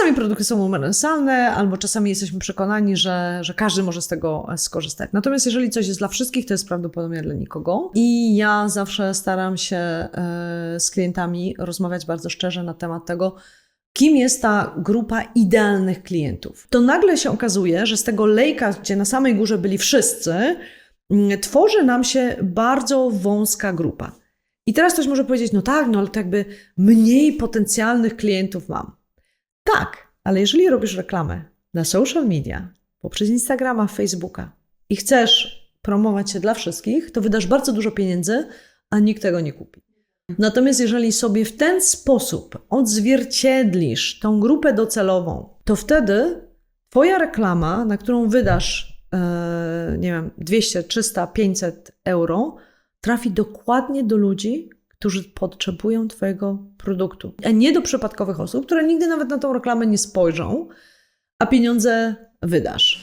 Czasami produkty są uniwersalne, albo czasami jesteśmy przekonani, że, że każdy może z tego skorzystać. Natomiast jeżeli coś jest dla wszystkich, to jest prawdopodobnie dla nikogo. I ja zawsze staram się e, z klientami rozmawiać bardzo szczerze na temat tego, kim jest ta grupa idealnych klientów. To nagle się okazuje, że z tego lejka, gdzie na samej górze byli wszyscy, mm, tworzy nam się bardzo wąska grupa. I teraz ktoś może powiedzieć, no tak, no ale to jakby mniej potencjalnych klientów mam. Tak, ale jeżeli robisz reklamę na social media, poprzez Instagrama, Facebooka i chcesz promować się dla wszystkich, to wydasz bardzo dużo pieniędzy, a nikt tego nie kupi. Natomiast jeżeli sobie w ten sposób odzwierciedlisz tą grupę docelową, to wtedy Twoja reklama, na którą wydasz, e, nie wiem, 200, 300, 500 euro, trafi dokładnie do ludzi, którzy potrzebują Twojego produktu, a nie do przypadkowych osób, które nigdy nawet na tą reklamę nie spojrzą, a pieniądze wydasz.